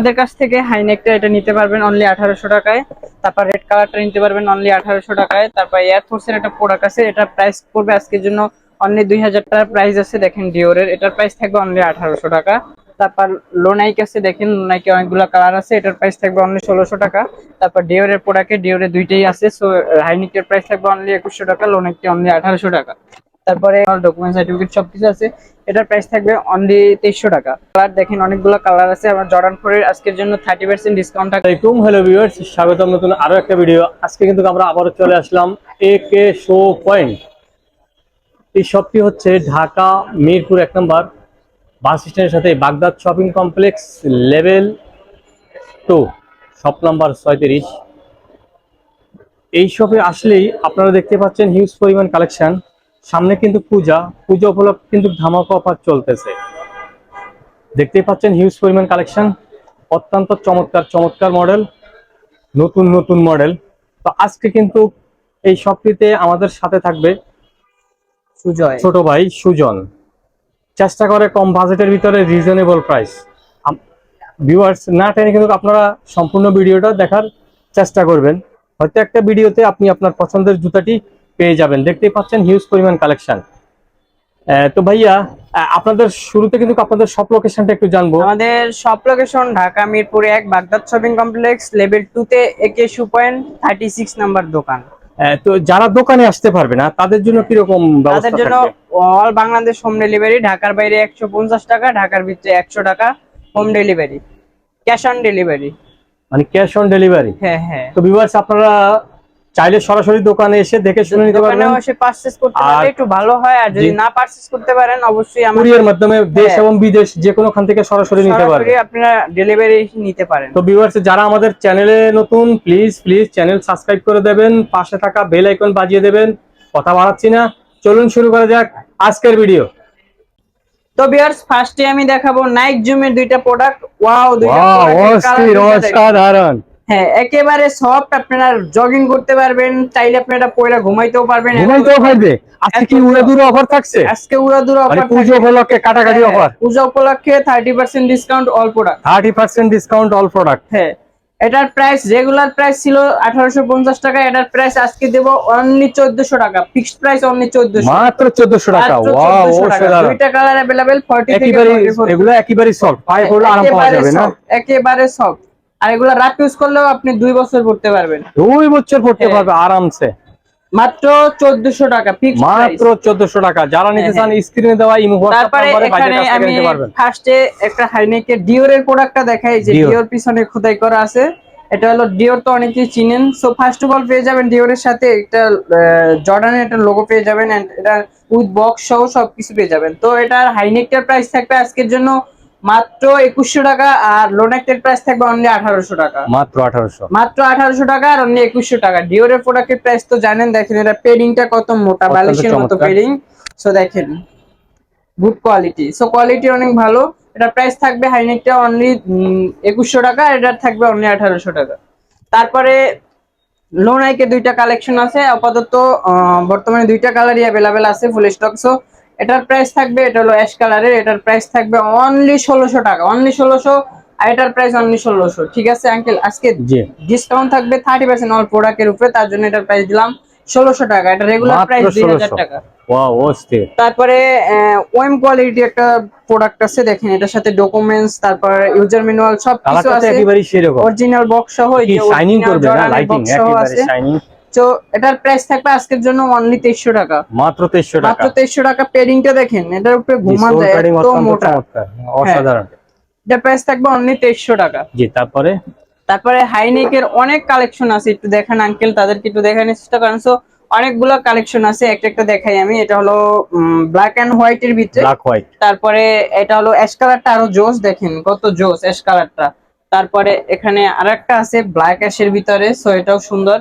আমাদের কাছ থেকে হাইনেকটা এটা নিতে পারবেন অনলি আঠারোশো টাকায়। তারপর রেড কালারটা নিতে পারবেন অনলি আঠারোশো টাকায়। তারপর এয়ারফোর্সের একটা প্রোডাক্ট আছে, এটা প্রাইস পড়বে আজকের জন্য অনলি দুই হাজার টাকার প্রাইস আছে, দেখেন ডিওরের এটার প্রাইস থাকবে অনলি আঠারোশো টাকা। তারপর লোনাইক আছে, দেখেন লোনাইকে অনেকগুলো কালার আছে, এটার প্রাইস থাকবে অনলি ষোলোশো টাকা। তারপর ডিওরের প্রোডাক্টে ডিওরের দুইটাই আছে সো হাইনিকের প্রাইস থাকবে অনলি একুশশো টাকা লোনাইকটি অনলি আঠারোশো টাকা। তারপরে ডকুমেন্ট সার্টিফিকেট সবকিছু আছে। এটার প্রাইস থাকবে অনলি তেইশশো টাকা। কালার দেখেন, অনেকগুলো কালার আছে। আমার জর্ডান ফোরের আজকের জন্য থার্টি পার্সেন্ট ডিসকাউন্ট আসসালামাইকুম হ্যালো ভিউয়ার্স স্বাগতম নতুন আরও একটা ভিডিও আজকে কিন্তু আমরা আবারও চলে আসলাম এ কে শো পয়েন্ট এই শপটি হচ্ছে ঢাকা, মিরপুর এক নম্বর। বাস স্ট্যান্ডের সাথে Baghdad shopping complex level two shop number ছয়ত্রিশ। এই শপে আসলেই আপনারা দেখতে পাচ্ছেন হিউজ পরিমাণ কালেকশন সামনে কিন্তু পূজা পূজা উপলক্ষে কিন্তু ধামাকা অফার চলতেছে। দেখতেই পাচ্ছেন হিউজ পরিমাণ কালেকশন অত্যন্ত চমৎকার চমৎকার মডেল নতুন নতুন মডেল তো আজকে কিন্তু এই শপটিতে আমাদের সাথে থাকবে সুজয়। ছোট ভাই সুজন। চেষ্টা করে কম বাজেটের ভিতরে রিজনেবল প্রাইস ভিউয়ার্স না টেনে কিন্তু আপনারা সম্পূর্ণ ভিডিওটা দেখার চেষ্টা করবেন। হয়তো একটা ভিডিওতে আপনি আপনার পছন্দের জুতাটি পেয়ে যাবেন। দেখতেই পাচ্ছেন হিউজ পরিমাণ কালেকশন তো ভাইয়া আপনাদের শুরুতে কিন্তু আপনাদের সব লোকেশনটা একটু জানব। আমাদের সব লোকেশন ঢাকা মিরপুরে এক Baghdad shopping complex level two তে AK shoe point thirty six number দোকান তো যারা দোকানে আসতে পারবে না তাদের জন্য কীরকম তাদের ব্যবস্থা জন্য অল বাংলাদেশ হোম ডেলিভারি ঢাকার বাইরে একশো পঞ্চাশ টাকা ঢাকার ভিতরে একশো টাকা home delivery cash on delivery মানে ক্যাশ অন ডেলিভারি হ্যাঁ হ্যাঁ। তো ভিউয়ার্স আপনারা চাইলে সরাসরি দোকানে এসে দেখে শুনে নিতে পারবেন। এসে পারচেজ করতে পারলে একটু ভালো হয় আর যদি না পারচেজ করতে পারেন অবশ্যই আমাদের কুরিয়ার মাধ্যমে দেশ হ্যাঁ। এবং বিদেশ যে কোনো খান থেকে সরাসরি নিতে সরাসরি আপনারা ডেলিভারি নিতে পারেন। তো ভিউয়ার্স যারা আমাদের চ্যানেলে নতুন প্লিজ প্লিজ চ্যানেল সাবস্ক্রাইব করে দেবেন পাশে থাকা বেল আইকন বাজিয়ে দেবেন। কথা বাড়াচ্ছি না। চলুন শুরু করা যাক আজকের ভিডিও তো বিয়ার্স ফার্স্টে আমি দেখাবো নাইক জুমের দুইটা প্রোডাক্ট ওয়াও দুইটা। অসাধারণ। হ্যাঁ একেবারে সফট আপনারা জগিং করতে পারবেন চাইলে আপনারা পয়লা ঘুমাইতেও পারবেন। ঘুমাইতেও পারবে। আজকে কি উড়ে অফার থাকছে? আজকে উড়াদুরা মানে অফার পুজো উপলক্ষে কাটাকাটি অফার পূজা উপলক্ষে thirty percent discount all product thirty percent discount all product হ্যাঁ এটার প্রাইস রেগুলার প্রাইস ছিল আঠারোশো পঞ্চাশ টাকা এটার প্রাইস আজকে দেবো অনলি চোদ্দশো টাকা। ফিক্সড প্রাইস অনলি চোদ্দশো। মাত্র চোদ্দশো টাকা। ওয়াও অসাধারণ। দুইটা কালার অ্যাভেলেবেল ফর্টি থেকে একেবারে 44 এগুলো একেবারে সফট পায়ে পড়লে আরাম পাওয়া যাবে না? একেবারে সফট আর এগুলো রাত ইউজ করলেও আপনি দুই বছর পড়তে পারবেন। দুই বছর পড়তে হ্যাঁ। পারবে আরামসে। মাত্র চোদ্দশো টাকা ফিক্সড মাত্র চোদ্দশো টাকা। যারা নিতে চান স্ক্রিনে দেওয়া ইমো তারপরে এখানে আমি ফার্স্টে একটা হাইনেকের ডিওরের প্রোডাক্টটা দেখাই যে। ডিওর পিছনে খোদাই করা আছে। এটা হলো ডিওর তো অনেকেই চিনেন। সো ফার্স্ট অফ অল পেয়ে যাবেন ডিওরের সাথে একটা জর্ডানের একটা লোগো পেয়ে যাবেন। And এটা উইথ বক্স সহ সবকিছু পেয়ে যাবেন। তো এটার হাইনেকটার প্রাইস থাকবে আজকের জন্য মাত্র একুশশো টাকা আর লোনেকটের প্রাইস থাকবে অনলি আঠারোশো টাকা। মাত্র আঠারোশো। মাত্র আঠারোশো টাকা আর অনলি একুশশো টাকা। ডিওরের প্রোডাক্টের প্রাইস তো জানেন দেখেন এটা পেডিংটা কত মোটা বালিশের মতো পেডিং সো দেখেন গুড কোয়ালিটি সো কোয়ালিটি অনেক ভালো। এটা প্রাইস থাকবে হাইনেকটা অনলি একুশশো টাকা আর এটার থাকবে অনলি আঠারোশো টাকা। তারপরে লোনাইকে দুইটা কালেকশন আছে। আপাতত বর্তমানে দুইটা কালারই অ্যাভেলেবেল আছে ফুল স্টক সো এটার প্রাইস থাকবে এটা হলো অ্যাশ কালারের এটার প্রাইস থাকবে অনলি ষোলোশো টাকা অনলি ষোলোশো আর এটার প্রাইস অনলি ষোলোশো ঠিক আছে আঙ্কেল আজকে ডিসকাউন্ট থাকবে থার্টি পার্সেন্ট অল প্রোডাক্টের উপরে তার জন্য এটার প্রাইস দিলাম ষোলোশো টাকা এটা রেগুলার প্রাইস দুই হাজার টাকা। তারপরে ওয়েম কোয়ালিটি একটা প্রোডাক্ট আছে দেখেন এটার সাথে ডকুমেন্টস তারপর ইউজার ম্যানুয়াল সব কিছু আছে। অরিজিনাল বক্স সহ শাইনিং করবে না? লাইটিং একেবারে শাইনিং তো এটার প্রাইস থাকবে আজকের জন্য অনলি তেইশশো টাকা। মাত্র 2300 টাকা। মাত্র তেইশশো টাকা পেডিংটা দেখেন এটার উপরে ঘুমান যায় এত মোটা। অসাধারণ। এটার প্রাইস থাকবে অনলি তেইশশো টাকা। জি তারপরে? তারপরে হাইনেকের অনেক কালেকশন আছে একটু দেখান আঙ্কেল তাদেরকে একটু দেখানোর চেষ্টা করেন। সো অনেকগুলো কালেকশন আছে একটা একটা দেখাই আমি। এটা হলো ব্ল্যাক এন্ড হোয়াইট এর ভিতরে। ব্ল্যাক হোয়াইট তারপরে এটা হলো অ্যাশ কালারটা আরও জোস দেখেন কত জোস অ্যাশ কালারটা তারপরে এখানে আরেকটা আছে ব্ল্যাক অ্যাশের ভিতরে সো এটাও সুন্দর।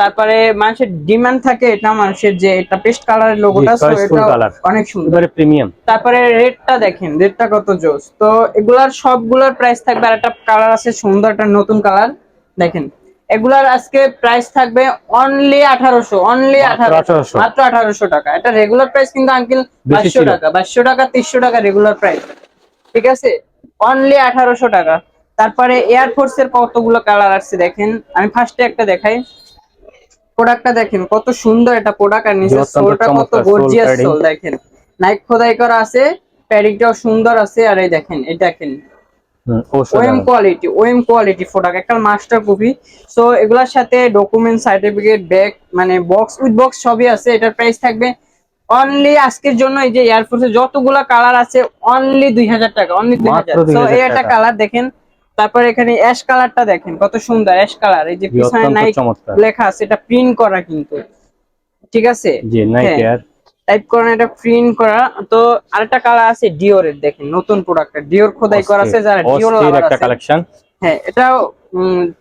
তারপরে মানুষের ডিমান্ড থাকে এটা মানুষের যে এটা পেস্ট কালারের লোগোটা এটা অনেক সুন্দর। প্রিমিয়াম তারপরে রেটটা দেখেন রেটটা কত জোস। তো এগুলার সবগুলোর প্রাইস থাকবে আর একটা কালার আছে সুন্দর একটা নতুন কালার দেখেন এগুলার আজকে প্রাইস থাকবে অনলি আঠারোশো অনলি আঠারোশো 1800 মাত্র আঠারোশো টাকা। এটা রেগুলার প্রাইস কিন্তু আঙ্কেল বাইশশো। টাকা বাইশশো টাকা তিনশো টাকা রেগুলার প্রাইস ঠিক আছে? অনলি আঠারোশো টাকা। তারপরে এয়ারফোর্স এর কতগুলো কালার আসছে দেখেন? আমি ফার্স্টে একটা দেখাই। প্রোডাক্টটা দেখেন কত সুন্দর এটা প্রোডাক্ট। আর নিচের সোলটা কত গর্জিয়াস সোল দেখেন। নাইক খোদাই করা আছে প্যাডিংটাও সুন্দর আছে আর এই দেখেন এই দেখেন। OEM quality OEM quality product একটা মাস্টার কপি সো এগুলোর সাথে ডকুমেন্ট সার্টিফিকেট ব্যাগ মানে বক্স উইথ বক্স সবই আছে এটার প্রাইস থাকবে অনলি আজকের জন্য এই যে এয়ারফোর্সে যতগুলা কালার আছে অনলি দুই হাজার টাকা অনলি দুই হাজার। তো এই একটা কালার দেখেন তারপর এখানে অ্যাশ কালারটা দেখেন কত সুন্দর অ্যাশ কালার এই যে পিছনে নাইক লেখা আছে এটা প্রিন্ট করা কিন্তু ঠিক আছে? জি নাইক হ্যাঁ। টাইপ করা এটা প্রিন্ট করা তো আরেকটা কালার আছে ডিওরের দেখেন নতুন প্রোডাক্টটা ডিওর খোদাই করা আছে যারা ডিওর লাভার একটা কালেকশন হ্যাঁ এটাও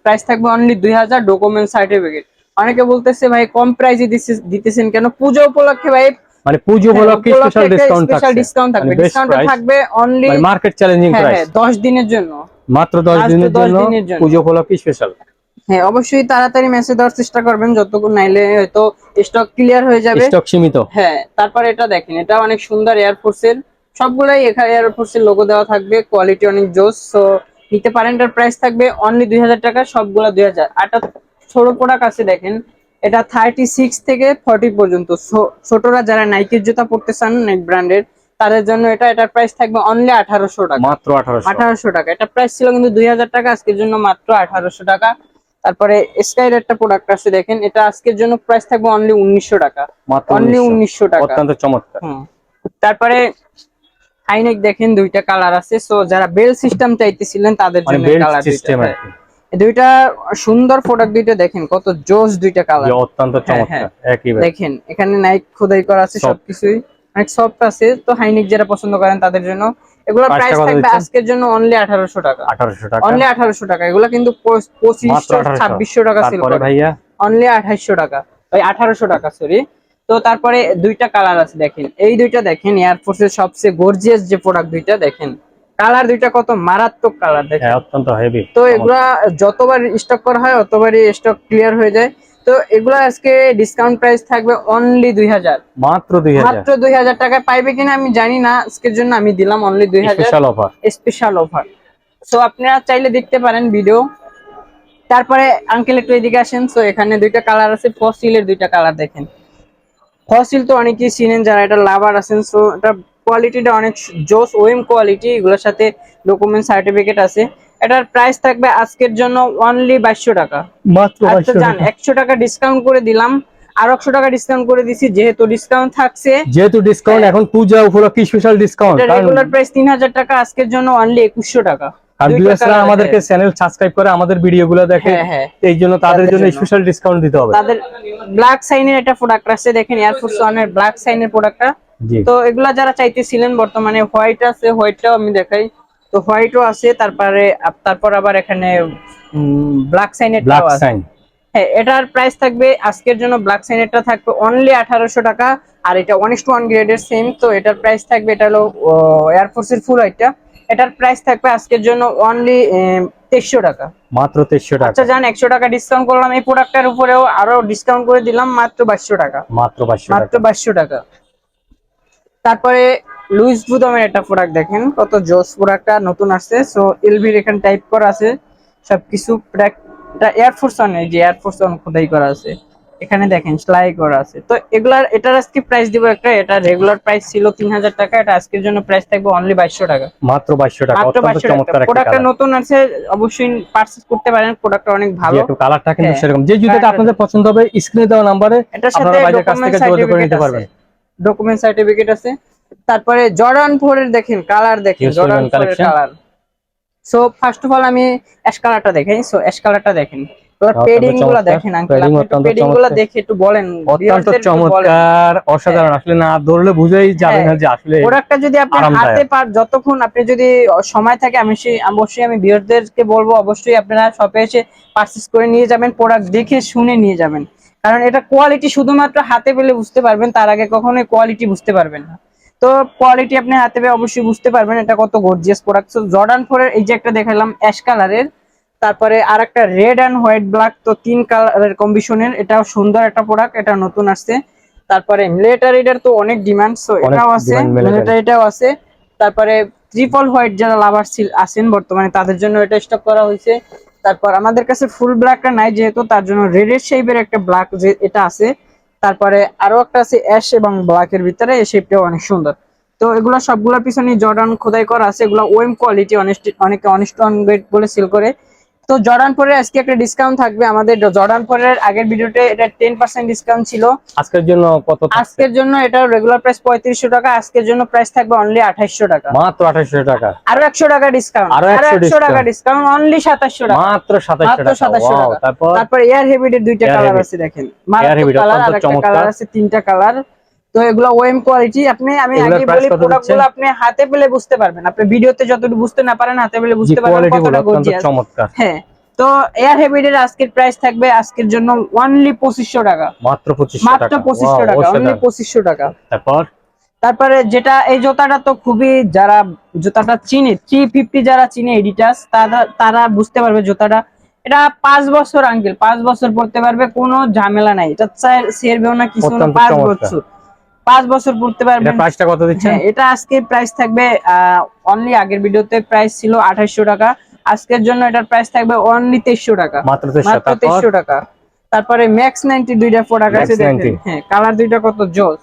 প্রাইস থাকবে অনলি দুই হাজার ডকুমেন্ট সার্টিফিকেট অনেকে বলতেছে ভাই কম প্রাইসে দিতেছেন কেন? পুজো উপলক্ষে ভাই মানে পুজো উপলক্ষে স্পেশাল ডিসকাউন্ট স্পেশাল থাকছে। ডিসকাউন্ট থাকবে। মানে ডিসকাউন্টটা price, থাকবে অনলি মার্কেট চ্যালেঞ্জিং হ্যাঁ প্রাইস হ্যাঁ দশ দিনের জন্য। মাত্র 10 দিনের জন্য। পুজো উপলক্ষে স্পেশাল হ্যাঁ অবশ্যই তাড়াতাড়ি মেসেজ দেওয়ার চেষ্টা করবেন যতক্ষণ নাইলে হয়তো স্টক ক্লিয়ার হয়ে যাবে। স্টক সীমিত। হ্যাঁ তারপরে এটা দেখেন এটা অনেক সুন্দর এয়ারফোর্স এর। সবগুলাই এখানে এয়ারফোর্স এর লোগো দেওয়া থাকবে কোয়ালিটি অনেক জোস সো নিতে পারেন এটার প্রাইস থাকবে অনলি দুই হাজার টাকা সবগুলা দুই হাজার। আরটা ছোট প্রোডাক্ট আছে দেখেন এটা থার্টি সিক্স থেকে ফর্টি পর্যন্ত। ছোটরা যারা নাইকের জুতা পড়তে চান নাইক ব্র্যান্ডের তাদের জন্য এটা এটার প্রাইস থাকবে অনলি আঠারোশো টাকা। মাত্র 1800 আঠারোশো টাকা। এটা প্রাইস ছিল কিন্তু দুই হাজার টাকা আজকের জন্য মাত্র আঠারোশো টাকা। তারপরে স্কাইর একটা প্রোডাক্ট আছে দেখেন এটা আজকের জন্য প্রাইস থাকবে অনলি উনিশশো টাকা। অনলি 1900 উনিশশো। টাকা। অত্যন্ত চমৎকার। তারপরে হাইনেক দেখেন দুইটা কালার আছে। সো যারা বেল সিস্টেম চাইতেছিলেন তাদের মানে জন্য কালার সিস্টেম দুইটা। সুন্দর প্রোডাক্ট দুইটা দেখেন কত জোস দুইটা কালার অত্যন্ত হ্যাঁ, চমৎকার। একই ব্যাপার। দেখেন এখানে নাইক খোদাই করা আছে সবকিছুই। অনেক সফট আছে তো হাইনেক যারা পছন্দ করেন তাদের জন্য। এগুলোর প্রাইস থাকবে আজকের জন্য অনলি আঠারোশো টাকা। 1800 টাকা। অনলি আঠারোশো টাকা। এগুলো কিন্তু মাত্র পঁচিশশো 1800 ছাব্বিশশো টাকা সেল তারপরে করে। ভাইয়া? অনলি আঠাইশশো টাকা। ওই আঠারোশো টাকা সরি তো তারপরে দুইটা কালার আছে দেখেন। এই দুইটা দেখেন এয়ারফোর্সের সবচেয়ে গর্জিয়াস যে প্রোডাক্ট দুইটা দেখেন। কালার দুইটা কত মারাত্মক কালার দেখেন। হ্যাঁ অত্যন্ত হেভি তো এগুলা যতবার স্টক করা হয় অতবারই স্টক ক্লিয়ার হয়ে যায়। তো এগুলা আজকে ডিসকাউন্ট প্রাইস থাকবে অনলি দুই হাজার। মাত্র 2000 মাত্র দুই হাজার টাকায় পাইবে কিনা আমি জানি না। আজকের জন্য আমি দিলাম অনলি দুই হাজার। Special offer special offer so আপনারা চাইলে দেখতে পারেন ভিডিও তারপরে আঙ্কেল একটু এদিকে আসেন। সো এখানে দুইটা কালার আছে। ফসিলের দুইটা কালার দেখেন। ফসিল তো অনেকেই চিনেন যারা এটা লাভার আছেন। সো এটা কোয়ালিটিটা অনেক জোস ওয়েম কোয়ালিটি এগুলোর সাথে ডকুমেন্ট সার্টিফিকেট আছে। এটার প্রাইস থাকবে আজকের জন্য অনলি বাইশশো টাকা। মাত্র আচ্ছা 2200 জান একশো টাকা ডিসকাউন্ট করে দিলাম। আর একশো টাকা ডিসকাউন্ট করে দিছি যেহেতু ডিসকাউন্ট থাকছে। যেহেতু ডিসকাউন্ট এখন পূজা উপলক্ষে স্পেশাল ডিসকাউন্ট রেগুলার প্রাইস তিন হাজার টাকা আজকের জন্য অনলি একুশশো টাকা। আর ভিউয়ার্সরা আমাদেরকে চ্যানেল সাবস্ক্রাইব করে আমাদের ভিডিওগুলো দেখে হ্যাঁ, হ্যাঁ। এই জন্য তাদের জন্য। স্পেশাল ডিসকাউন্ট দিতে হবে। তাদের ব্ল্যাক সাইনের একটা প্রোডাক্ট আছে দেখেন এয়ারফোর্স ওয়ানের ব্ল্যাক সাইনের প্রোডাক্টটা তো এগুলা যারা চাইতেছিলেন বর্তমানে হোয়াইট আছে হোয়াইটটাও আমি দেখাই। তো হোয়াইটও আছে তারপরে তারপর আবার এখানে ব্ল্যাক সাইনের ব্ল্যাক সাইন হ্যাঁ এটার প্রাইস থাকবে আজকের জন্য ব্ল্যাক সাইনেরটা থাকবে অনলি আঠারোশো টাকা আর এটা ওয়ান টু ওয়ান গ্রেডের সেম তো এটার প্রাইস থাকবে এটা হলো এয়ারফোর্সের ফুল হোয়াইটটা এটার প্রাইস থাকবে আজকের জন্য অনলি তেইশশো টাকা। মাত্র 2300 টাকা। আচ্ছা জান একশো টাকা ডিসকাউন্ট করলাম এই প্রোডাক্টের উপরেও আরও ডিসকাউন্ট করে দিলাম মাত্র বাইশশো টাকা। মাত্র 2200 মাত্র টাকা। বাইশশো টাকা। তারপরে লুইস বুদমের একটা প্রোডাক্ট দেখেন কত জোস প্রোডাক্টটা নতুন আসছে। সো এলভির এখানে টাইপ করা আছে সবকিছু এটা এয়ারফোর্স অন যে এয়ারফোর্স অন খোদাই করা আছে। এখানে দেখেন সেলাই করা আছে। তো এগুলার এটার আজকে প্রাইস দিব একটা এটা রেগুলার প্রাইস ছিল তিন হাজার টাকা এটা আজকের জন্য প্রাইস থাকবে অনলি বাইশশো টাকা। মাত্র 2200 টাকা মাত্র বাইশশো টাকা। প্রোডাক্টটা নতুন আছে অবশ্যই পার্চেস করতে পারেন প্রোডাক্টটা অনেক ভালো। একটু কালারটা কিন্তু হ্যাঁ। সেরকম। যে জুতোটা আপনাদের পছন্দ হবে স্ক্রিনে দেওয়া নাম্বারে এটার সাথে করে নিতে পারবেন। ডকুমেন্ট সার্টিফিকেট আছে। তারপরে জর্ডান ফোরের দেখেন কালার দেখেন জর্ডান Jordan ফোর এর collection. Colour so first of all আমি অ্যাশ কালারটা দেখাই। সো অ্যাশ কালারটা দেখেন। পেডিংগুলো দেখেন আঙ্কেল পেডিংগুলো দেখে একটু বলেন অত্যন্ত চমৎকার। অসাধারণ। আসলে না ধরলে বুঝেই যাবে না যে আসলে প্রোডাক্টটা যদি আপনি হাতে পার যতক্ষণ আপনি যদি সময় থাকে আমি সেই অবশ্যই আমি ভিউয়ারদেরকে বলব অবশ্যই আপনারা শপে এসে পারচেজ করে নিয়ে যাবেন প্রোডাক্ট দেখে শুনে নিয়ে যাবেন। কারণ এটা কোয়ালিটি শুধুমাত্র হাতে পেলে বুঝতে পারবেন তার আগে কখনোই কোয়ালিটি বুঝতে পারবেন না। তো কোয়ালিটি আপনি হাতে পেয়ে অবশ্যই বুঝতে পারবেন এটা কত গর্জিয়াস প্রোডাক্ট জর্ডান ফোরের এই যে একটা দেখালাম অ্যাশ কালারের তারপরে আর একটা রেড অ্যান্ড হোয়াইট ব্ল্যাক তো তিন কালারের কম্বিশনের এটাও সুন্দর একটা প্রোডাক্ট এটা নতুন আসছে। তারপরে মিলিটারিটার তো অনেক ডিমান্ড সো এটাও আছে। মিলিটারিটাও আছে। তারপরে ট্রিপল হোয়াইট যারা লাভার আছেন বর্তমানে তাদের জন্য এটা স্টক করা হয়েছে। তারপর আমাদের কাছে ফুল ব্ল্যাকটা নাই যেহেতু তার জন্য রেডের শেপের একটা ব্ল্যাক যে এটা আছে। তারপরে আরও একটা আছে অ্যাশ এবং ব্ল্যাকের ভিতরে, এই অনেক সুন্দর। তো এগুলো সবগুলোর পিছনে জর্ডান খোদাই করা আছে, এগুলো ওয়েম কোয়ালিটি অনেক অনেকে অনেস্ট গ্রেড বলে সেল করে। তো জর্ডান পরে আজকে একটা ডিসকাউন্ট থাকবে আমাদের। জর্ডান পরের আগের ভিডিওতে এটা টেন পার্সেন্ট ডিসকাউন্ট ছিল। আজকের জন্য কত আজকের জন্য এটা রেগুলার প্রাইস পঁয়ত্রিশশো টাকা আজকের জন্য প্রাইস থাকবে অনলি আঠাইশশো টাকা। মাত্র আঠাশশো টাকা? আরও একশো টাকা ডিসকাউন্ট আরও 100 একশো টাকা ডিসকাউন্ট অনলি সাতাশশো টাকা। মাত্র সাতাশশো মাত্র টাকা। 2700 টাকা। তারপর? তারপর এয়ার হেভিডের দুইটা কালার আছে দেখেন। মাত্র কালার আর একটা। কালার আছে তিনটা কালার তো এগুলো ওএম কোয়ালিটি আপনি আমি আগে বলি কত প্রোডাক্টগুলো দিচ্ছেন? আপনি হাতে পেলে বুঝতে পারবেন। আপনি ভিডিওতে যতটুকু বুঝতে না পারেন হাতে পেলে বুঝতে পারবেন কতটা গর্জিয়াস। চমৎকার। হ্যাঁ তো এয়ার হেভিডের আজকের প্রাইস থাকবে আজকের জন্য অনলি পঁচিশশো টাকা। মাত্র পঁচিশশো মাত্র টাকা। পঁচিশশো Wow, টাকা অনলি অসাধারণ। পঁচিশশো টাকা। তারপর? তারপরে যেটা এই জুতাটা তো খুবই যারা জুতাটা চিনে থ্রি ফিফটি যারা চিনে এডিটাস তারা তারা বুঝতে পারবে জুতাটা। এটা পাঁচ বছর আঙ্কেল পাঁচ বছর পড়তে পারবে কোনো ঝামেলা নাই। এটা সেরবেও না কিছু না পাঁচ। বছর। পাঁচ বছর পড়তে এটা পারবেন প্রাইসটা কত দিচ্ছেন? হ্যাঁ এটা আজকে প্রাইস থাকবে অনলি আগের ভিডিওতে প্রাইস ছিল আঠাশশো টাকা। আজকের জন্য এটার প্রাইস থাকবে অনলি তেইশশো টাকা। মাত্র তেইশশো টাকা। তারপরে ম্যাক্স নাইনটি দুইটা প্রোডাক্ট আছে দেখেন। হ্যাঁ কালার দুইটা কত জোস।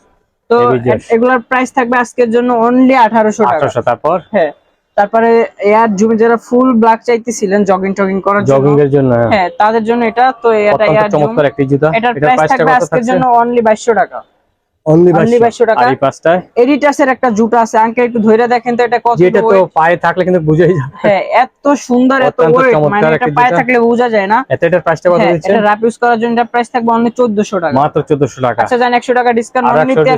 তো এগুলোর প্রাইস থাকবে আজকের জন্য অনলি আঠারোশো টাকা। তারপর? হ্যাঁ তারপরে এয়ার জুমে যারা ফুল ব্ল্যাক চাইতেছিলেন জগিং টগিং করার জন্য। জগিং এর জন্য হ্যাঁ। হ্যাঁ তাদের জন্য এটা তো এটা এয়ার জুম এটার প্রাইস থাকবে আজকের জন্য অনলি বাইশশো টাকা। অনলি 2200 টাকা। এই পাঁচটায়? এডিটাসের একটা জুতা আছে আঙ্কেল একটু ধরে দেখেন তো এটা কত যেটা তো পায়ে থাকলে কিন্তু বুঝেই যাবে। হ্যাঁ এত সুন্দর এত ওয়েট মানে এটা পায়ে থাকলে বোঝা যায় না। এত এটার প্রাইসটা কত হ্যাঁ দিচ্ছেন? এটা রাপ ইউজ করার জন্য এটা প্রাইস থাকবে অনলি টাকা। মাত্র টাকা। আচ্ছা জান একশো টাকা ডিসকাউন্ট অনলি টাকা।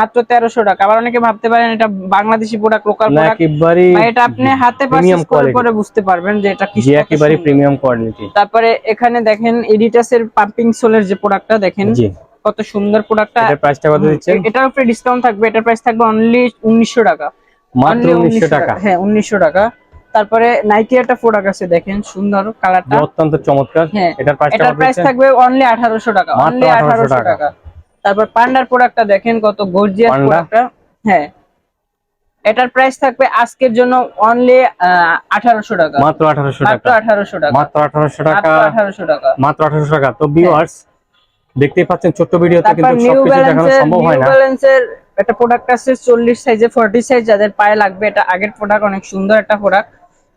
মাত্র টাকা। আবার অনেকে ভাবতে পারেন এটা বাংলাদেশি প্রোডাক্ট লোকাল প্রোডাক্ট একেবারেই এটা আপনি হাতে পারচেজ পরে বুঝতে পারবেন যে এটা কি একেবারে প্রিমিয়াম কোয়ালিটি তারপরে এখানে দেখেন এডিটাসের পাম্পিং সোলের যে প্রোডাক্টটা দেখেন। জি। কত সুন্দর প্রোডাক্টটা এটার প্রাইসটা কত দিচ্ছেন? এটার উপরে ডিসকাউন্ট থাকবে। এটার প্রাইস থাকবে অনলি উনিশশো টাকা। মাত্র Only উনিশশো টাকা। হ্যাঁ উনিশশো টাকা। তারপরে নাইকি একটা প্রোডাক্ট আছে দেখেন সুন্দর কালারটা অত্যন্ত চমৎকার। হ্যাঁ, এটার প্রাইসটা এটার প্রাইস থাকবে অনলি আঠারোশো টাকা অনলি 1800 আঠারোশো টাকা। টাকা। তারপর পান্ডার প্রোডাক্টটা দেখেন কত গর্জিয়াস প্রোডাক্টটা হ্যাঁ। এটার প্রাইস থাকবে আজকের জন্য অনলি আঠারোশো টাকা। মাত্র আঠারোশো মাত্র টাকা। আঠারোশো টাকা। মাত্র আঠারোশো টাকা। মাত্র আঠারোশো টাকা। মাত্র আঠারোশো টাকা। তো ভিউয়ার্স দেখতেই পাচ্ছেন ছোট্ট ভিডিওতে কিন্তু সবকিছু দেখানো সম্ভব হয় না। ব্যালেন্সের একটা প্রোডাক্ট আছে চল্লিশ সাইজে ফর্টি সাইজ যাদের পায়ে লাগবে এটা আগের প্রোডাক্ট অনেক সুন্দর একটা প্রোডাক্ট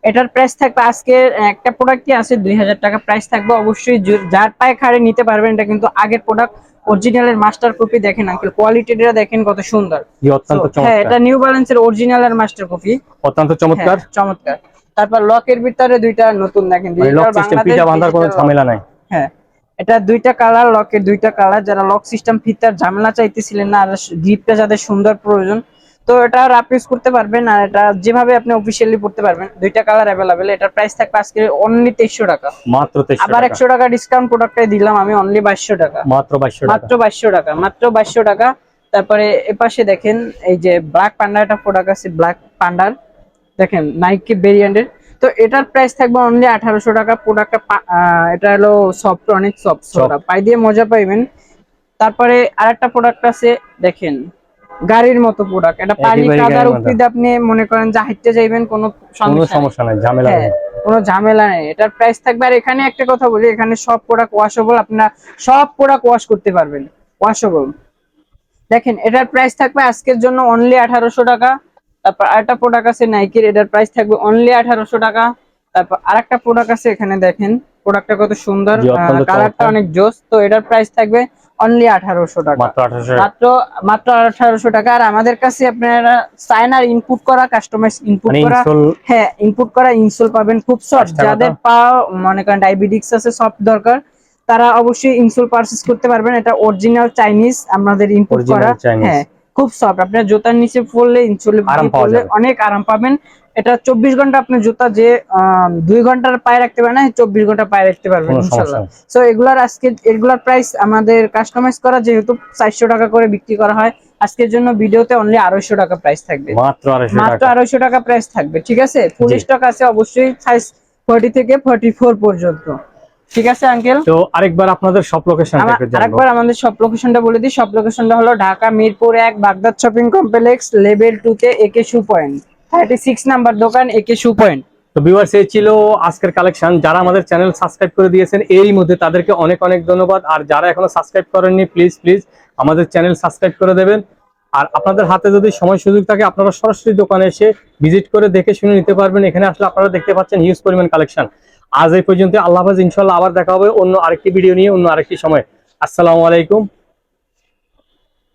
এটার প্রাইস থাকবে আজকে একটা প্রোডাক্টই আছে দুই হাজার টাকা প্রাইস থাকবে। অবশ্যই যার পায়ে খাড়ে নিতে পারবেন এটা কিন্তু আগের প্রোডাক্ট অরিজিনালের মাস্টার কপি দেখেন আঙ্কেল কোয়ালিটিটা দেখেন কত সুন্দর। হ্যাঁ এটা নিউ ব্যালেন্সের অরিজিনালের মাস্টার কপি অত্যন্ত চমৎকার। চমৎকার। তারপর লকের ভিতরে দুইটা নতুন দেখেন মানে লক সিস্টেম বাংলাদেশ, পিজা বাঁধার কোনো ঝামেলা নাই। হ্যাঁ। এটা দুইটা কালার লকের দুইটা কালার যারা লক সিস্টেম ফিতার ঝামেলা চাইতেছিলেন না আর গ্রিপটা যাদের সুন্দর প্রয়োজন। তো এটা আর রাপ ইউজ করতে পারবেন আর এটা যেভাবে আপনি অফিসিয়ালি পড়তে পারবেন দুইটা কালার অ্যাভেলেবেল এটার প্রাইস থাকবে আজকে অনলি তেইশশো টাকা। মাত্র আবার একশো টাকা ডিসকাউন্ট প্রোডাক্টে দিলাম আমি অনলি বাইশশো টাকা। মাত্র বাইশশো টাকা। মাত্র বাইশশো টাকা মাত্র বাইশশো টাকা। তারপরে এপাশে দেখেন এই যে ব্ল্যাক পান্ডা একটা প্রোডাক্ট আছে ব্ল্যাক পান্ডার। দেখেন নাইকি ভেরিয়েন্টের তো এটার প্রাইস থাকবে অনলি আঠারোশো টাকা। প্রোডাক্টটা এটা হলো সফট অনেক সফট Soft। পাই দিয়ে মজা পাইবেন। তারপরে আরেকটা প্রোডাক্ট আছে দেখেন গাড়ির মতো প্রোডাক্ট এটা পানি কাদার গাড়ির আপনি মনে করেন যে হাইটে যাইবেন কোনো কোনো সমস্যা নাই ঝামেলা হ্যাঁ, নেই। কোনো ঝামেলা নেই। এটার প্রাইস থাকবে আর এখানে একটা কথা বলি এখানে সব প্রোডাক্ট ওয়াশেবল আপনারা সব প্রোডাক্ট ওয়াশ করতে পারবেন। ওয়াশেবল দেখেন এটার প্রাইস থাকবে আজকের জন্য অনলি আঠারোশো টাকা। তারপর আরেকটা প্রোডাক্ট আছে নাইকির এটার প্রাইস থাকবে অনলি আঠারোশো টাকা। তারপর আরেকটা প্রোডাক্ট আছে এখানে দেখেন প্রোডাক্টটা কত সুন্দর কালারটা অনেক জোস তো এটার প্রাইস থাকবে অনলি আঠারোশো টাকা। মাত্র মাত্র আঠারোশো টাকা। আর আমাদের কাছে আপনারা চায়নার ইনপুট করা কাস্টমাইজ ইনপুট মানে করা হ্যাঁ ইনপুট করা ইনসোল পাবেন খুব সফট যাদের পা মনে করেন ডায়াবেটিক্স আছে সফট দরকার তারা অবশ্যই ইনসোল পারচেস করতে পারবেন। এটা অরিজিনাল চাইনিজ আমাদের ইনপুট করা। হ্যাঁ খুব সফট আপনার জুতার নিচে পড়লে ইনসোল পড়লে অনেক আরাম পাবেন। এটা চব্বিশ ঘণ্টা আপনি জুতা যে দুই ঘণ্টার পায়ে রাখতে পারেন না চব্বিশ ঘণ্টা পায়ে রাখতে পারবেন ইনশাল্লাহ। সো এগুলার আজকে এগুলার প্রাইস আমাদের কাস্টমাইজ করা যেহেতু চারশো টাকা করে বিক্রি করা হয় আজকের জন্য ভিডিওতে অনলি আড়াইশো টাকা প্রাইস থাকবে। মাত্র আড়াইশো টাকা। প্রাইস থাকবে ঠিক আছে? ফুল। স্টক আছে অবশ্যই সাইজ ফর্টি থেকে ফর্টি ফোর পর্যন্ত। ঠিক আছে আঙ্কেল তো আরেকবার আপনাদের সব লোকেশন আরেকবার আমাদের সব লোকেশনটা বলে দিই। সব লোকেশনটা হলো ঢাকা মিরপুর এক Baghdad shopping complex level two তে AK shoe point thirty six number দোকান একে শু পয়েন্ট তো ভিউয়ার্স এই ছিল আজকের কালেকশন যারা আমাদের চ্যানেল সাবস্ক্রাইব করে দিয়েছেন এরই মধ্যে তাদেরকে অনেক অনেক ধন্যবাদ। আর যারা এখনও সাবস্ক্রাইব করেননি প্লিজ প্লিজ আমাদের চ্যানেল সাবস্ক্রাইব করে দেবেন। আর আপনাদের হাতে যদি সময় সুযোগ থাকে আপনারা সরাসরি দোকানে এসে ভিজিট করে দেখে শুনে নিতে পারবেন। এখানে আসলে আপনারা দেখতে পাচ্ছেন হিউজ পরিমাণ কালেকশন আজ এই পর্যন্ত আল্লাহ ইনশাল্লাহ আবার দেখা হবে অন্য আরেকটি ভিডিও নিয়ে, অন্য আরেকটি সময়। আসসালামু আলাইকুম।